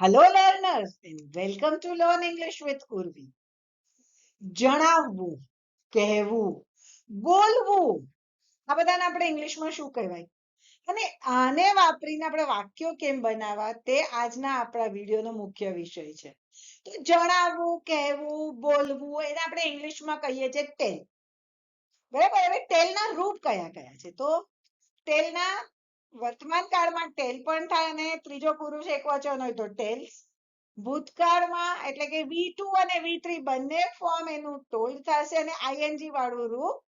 Hello, learners, and welcome to Learn English with. જણાવવું, કહેવું, બોલવું, આ બધાને આપણે ઇંગ્લિશમાં શું કહેવાય? અને આને વાપરીને આપણે વાક્યો કેમ બનાવવા તે આજના આપણા વિડીયોનો મુખ્ય વિષય છે. તો જણાવવું, કહેવું, બોલવું, એને આપણે ઇંગ્લિશમાં કહીએ છીએ ટેલ. બરાબર? હવે ટેલના રૂપ કયા કયા છે? તો ટેલના વર્તમાન કાળમાં ટેલ પણ થાય અને ત્રીજો પુરુષ એક વચન હોય તો ટેલ્સ. ભૂતકાળમાં એટલે કે વી ટુ અને વી થ્રી બંને ફોર્મ એનું ટોલ થશે અને આઈએનજી વાળું રૂપ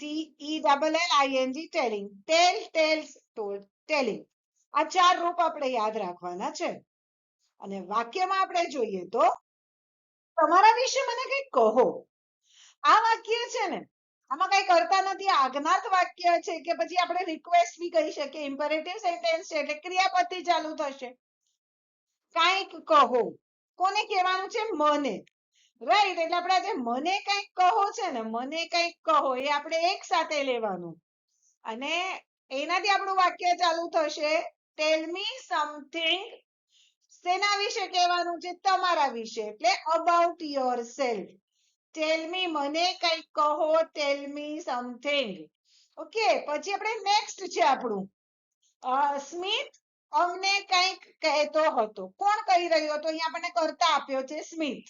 T E double L ING telling tell tells told telling આ ચાર રૂપ આપણે યાદ રાખવાના છે. અને વાક્યમાં આપણે જોઈએ તો, તમારા વિશે મને કંઈક કહો. આ વાક્ય છે ને આમાં કઈ કરતા નથી. આજ્ઞાર્થ વાક્ય છે કે પછી આપણે રિક્વેસ્ટ બી કહી શકીએ. ઇમ્પેરેટિવ સેન્ટેન્સ છે એટલે ક્રિયાપદ ચાલુ થશે. કાંઈક કહો. કોને કહેવાનું છે? મને. રાઈટ એટલે આપણે આજે મને કંઈક કહો છે ને, મને કંઈક કહો, એ આપણે એક સાથે લેવાનું. અને એનાથી આપણું વાક્ય ચાલુ થશે. ટેલ મી સમથિંગ શેના વિશે કહેવાનું છે? તમારા વિશે. એટલે about yourself tell me મને કંઈક કહો ટેલ મી સમથિંગ ઓકે પછી આપણે નેક્સ્ટ છે આપણું. અ, સ્મિત અમને કંઈક કહેતો હતો. કોણ કહી રહ્યો હતો? અહીંયા આપણને કરતા આપ્યો છે સ્મિત.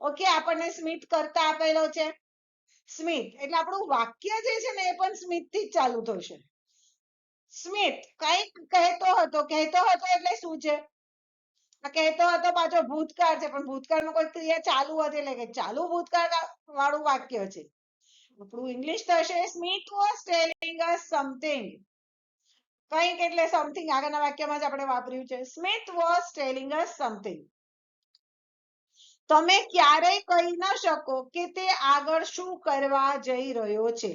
ઓકે આપણને સ્મિત કરતા આપેલો છે. સ્મિત. એટલે આપણું વાક્ય જે છે ને એ પણ સ્મિતથી ચાલુ થશે. સ્મિત કંઈક કહેતો હતો. કહેતો હતો એટલે શું છે? કહેતો હતો પાછો ભૂતકાળ છે, પણ ભૂતકાળમાં કોઈ ક્રિયા ચાલુ હતી એટલે કે ચાલુ ભૂતકાળ વાળું વાક્ય છે. આપણું ઇંગ્લિશ થશે Smith was telling us something કંઈક એટલે સમથિંગ આગળના વાક્યમાં જ આપણે વાપર્યું છે. Smith was telling us something તમે ક્યારેય કહી ન શકો કે તે આગળ શું કરવા જઈ રહ્યો છે.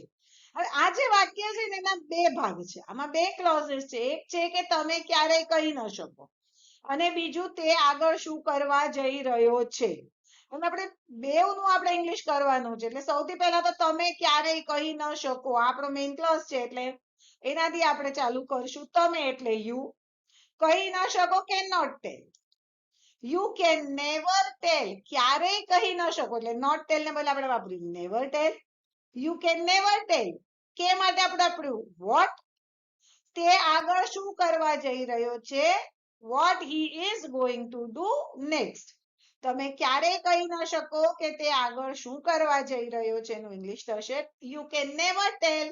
હવે આ જે વાક્ય છે એના બે ભાગ છે. આમાં બે ક્લોઝિસ છે. એક છે કે તમે ક્યારેય કહી ન શકો. અને બીજું તે આગળ શું કરવા જઈ રહ્યો છે? અને આપણે બેવનું આપણે ઇંગ્લિશ કરવાનું છે. એટલે સૌથી પહેલા તો તમે ક્યારેય કહી ન શકો. આપણો મેઇન ક્લોઝ છે એટલે એનાથી આપણે ચાલુ કરશું. તમે એટલે યુ કહી ન શકો કે not tell you can never tell ક્યારેય કહી ન શકો. એટલે નોટ ટેલ ને બદલે આપણે વાપર્યું never tell you can never tell કે માટે આપણે વાપર્યું? વોટ તે આગળ શું કરવા જઈ રહ્યો છે? What he is going to do next તમે ક્યારેય કહી ન શકો કે તે આગળ શું કરવા જઈ રહ્યો છે? એનું ઇંગ્લિશ થશે. You can never tell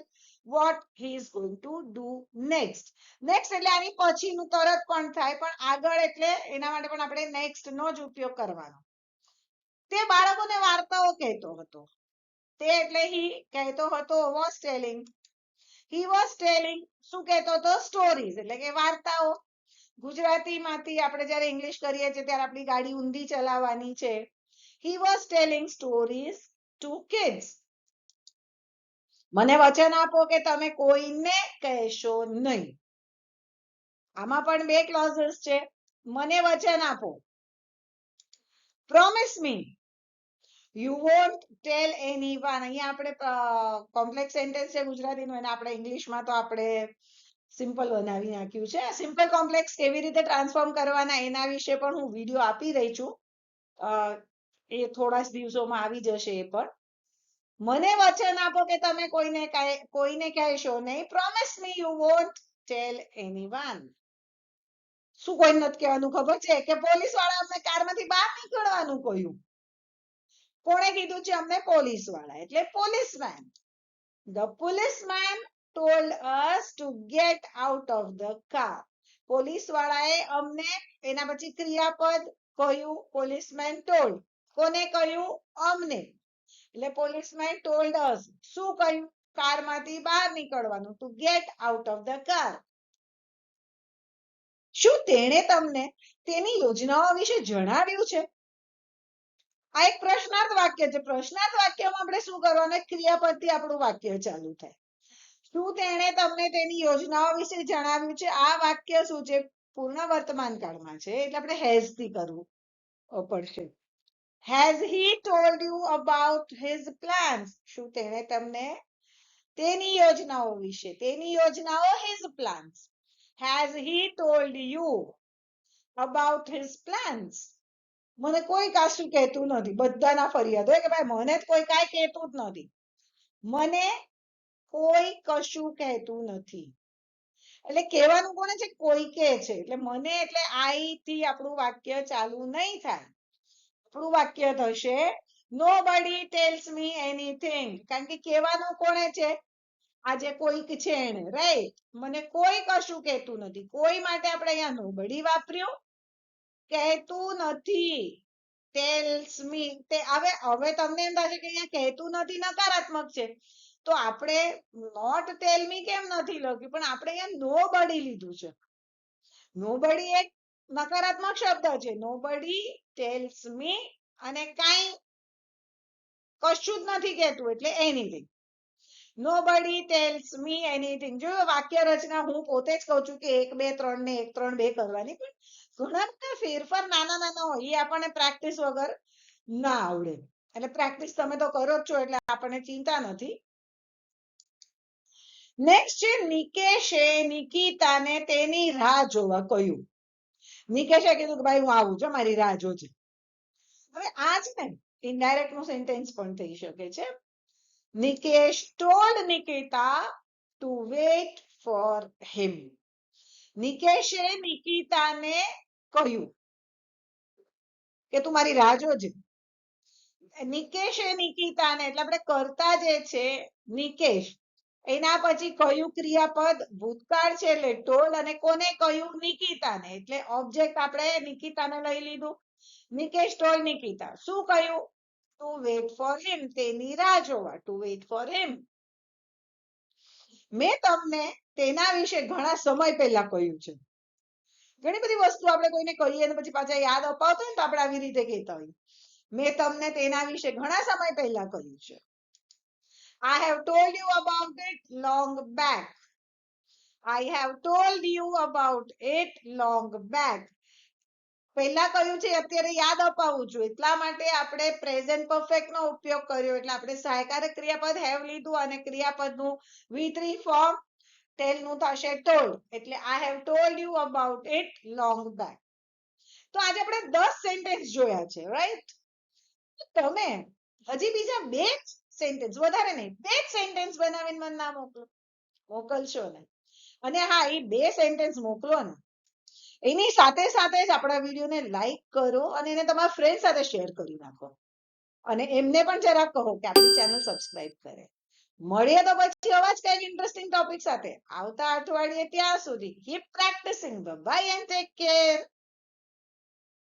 what he is going to do next next એટલે આની પછીનું તરત પણ થાય? પણ આગળ એટલે એના માટે પણ આપણે નેક્સ્ટ નો જ ઉપયોગ કરવાનો. તે બાળકોને વાર્તાઓ કહેતો હતો. તે એટલે હી કહેતો હતો was telling he was telling શું કહેતો હતો? સ્ટોરીઝ એટલે કે વાર્તાઓ. ગુજરાતીમાંથી આપણે જ્યારે ઇંગ્લિશ કરીએ છીએ ત્યારે આપણી ગાડી ઊંધી ચલાવવાની છે. He was telling stories to kids મને વચન આપો કે તમે કોઈને કહેશો નહીં. આમાં પણ બે ક્લોઝિસ છે. મને વચન આપો. Promise me you won't tell anyone અહીંયા આપણે કોમ્પ્લેક્સ સેન્ટેન્સ છે ગુજરાતીનું, એને આપણે ઇંગ્લિશમાં તો આપણે સિમ્પલ બનાવી નાખ્યું છે. સિમ્પલ કોમ્પ્લેક્સ કેવી રીતે ટ્રાન્સફોર્મ કરવાના એના વિશે પણ હું વીડિયો આપી રહી છું. એ થોડા જ દિવસોમાં આવી જશે એ પણ. મને વચન આપો કે તમે કોઈને કોઈને કહેશો નહીં. Promise me you won't tell anyone શું કોઈ નથી કહેવાનું ખબર છે? કે પોલીસવાળા અમને કારમાંથી બહાર નીકળવાનું કહ્યું. કોણે કીધું છે? અમને પોલીસવાળા એટલે policeman. The policeman told us to get out of the car police વાળાએ અમને એના પછી ક્રિયાપદ કહ્યું પોલીસમેન ટોલ્ડ કોને કહ્યું? અમને. એટલે પોલીસમેન ટોલ્ડ અસ શું કહ્યું? કારમાંથી બહાર નીકળવાનું. To get out of the car શું તેણે તમને તેની યોજનાઓ વિશે જણાવ્યું છે? આ એક પ્રશ્નાર્થ વાક્ય છે. પ્રશ્નાર્થ વાક્યમાં આપણે શું કરવાનું? ક્રિયાપદથી આપણું વાક્ય ચાલુ થાય. શું તેણે તમને તેની યોજનાઓ વિશે જણાવ્યું છે? આ વાક્ય શું છે? પૂર્ણ વર્તમાન કાળમાં છે. એટલે આપણે હેઝથી કરવું પડશે. Has he told you about his plans શું તેણે તમને તેની યોજનાઓ વિશે, તેની યોજનાઓ his plans has he told you about his plans મને કોઈ કાશું કહેતું નથી. બધાના ફરિયાદ હોય કે ભાઈ, મને કોઈ કાંઈ કહેતું જ નથી. મને કોઈ કશું કહેતું નથી. એટલે કહેવાનું કોને છે? કોઈ કે છે. એટલે મને એટલે આઈ થી આપણું વાક્ય ચાલુ નહીં થાય. આપણું વાક્ય થશે, nobody tells me anything. કારણ કે કહેવાનું કોને છે? આજે કોઈક છે એને રાઈટ મને કોઈ કશું કહેતું નથી. કોઈ માટે આપણે અહીંયા nobody વાપર્યું? કહેતું નથી. Tells me. તે હવે હવે તમને એમ થશે કે અહીંયા કહેતું નથી, નકારાત્મક છે. તો આપણે નોટ ટેલ મી કેમ નથી લખ્યું? પણ આપણે અહીંયા નોબડી લીધું છે. નોબડી એક નકારાત્મક શબ્દ છે. નોબડી ટેલ્સ મી અને કાઈ કશું જ નથી કહેતું એટલે anything nobody tells me anything જો વાક્ય રચના હું પોતે જ કહું છું કે એક, બે, ત્રણ ને એક, ત્રણ, બે કરવાની, પણ ઘણા બધા ફેરફાર નાના નાના હોય, એ આપણને પ્રેક્ટિસ વગર ના આવડે. એટલે પ્રેક્ટિસ તમે તો કરો જ છો, એટલે આપણને ચિંતા નથી. નેક્સ્ટ છે નિકેશે, નિકિતાને તેની રાહ જોવા કહ્યું. નિકેશે કીધું કે ભાઈ હું આવું છું, મારી રાહ જોજે. હવે આ છે ને ઇનડાયરેક્ટનું સેન્ટેન્સ પણ થઈ શકે છે. Nikesh told Nikita to wait for him નિકેશે નિકિતાને કહ્યું કે તું મારી રાહ જોજે. નિકેશે નિકિતાને, એટલે આપણે કરતા જે છે, નિકેશ એના પછી કયું ક્રિયાપદ ભૂતકાળ છે એટલે ટોલ અને કોને કહ્યું? નિકિતાને. એટલે ઓબ્જેક્ટ આપણે નિકિતાને લઈ લીધું. નિકેશ, ટોલ, નિકિતા. શું કહ્યું? ટુ વેટ ફોર હિમ તેની રાહ જોવા ટુ વેટ ફોર હિમ મેં તમને તેના વિશે ઘણા સમય પહેલા કહ્યું છે. ઘણી બધી વસ્તુ આપણે કોઈને કહીએ અને પછી પાછા યાદ અપાવતો હોય ને તો આપણે આવી રીતે કહેતા હોઈએ. મેં તમને તેના વિશે ઘણા સમય પહેલા કહ્યું છે. I have told you about it long back. I have told you about it long back. પહેલા કહ્યું છે અત્યારે યાદ અપાવું છું. એટલા માટે આપણે પ્રેઝન્ટ પરફેક્ટ ઉપયોગ કર્યો. એટલે આપણે સહાયકારક ક્રિયાપદ હેવ લીધું અને ક્રિયાપદનું વી થ્રી ફોર્મ ટેલનું થશે ટોલ્ડ એટલે I have told you about it long back તો આજે આપણે દસ સેન્ટેન્સ જોયા છે રાઈટ તમે હજી બીજા બે સેન્ટેન્સ વધારે નહીં. બે સેન્ટેન્સ બનાવીને મને ના મોકલો. મોકલશો ને. અને હા, એ બે સેન્ટેન્સ મોકલો ને. એની સાથે સાથે જ આપણા વિડીયોને લાઈક કરો અને એને તમારા ફ્રેન્ડ સાથે શેર કરી નાખો. અને એમને પણ જરા કહો કે આપણી ચેનલ સબસ્ક્રાઇબ કરે. મળીએ તો પછી અવાજ કંઈક ઇન્ટરેસ્ટિંગ ટોપિક સાથે. આવતા અઠવાડિયે ત્યાં સુધી. Keep practising bye and take care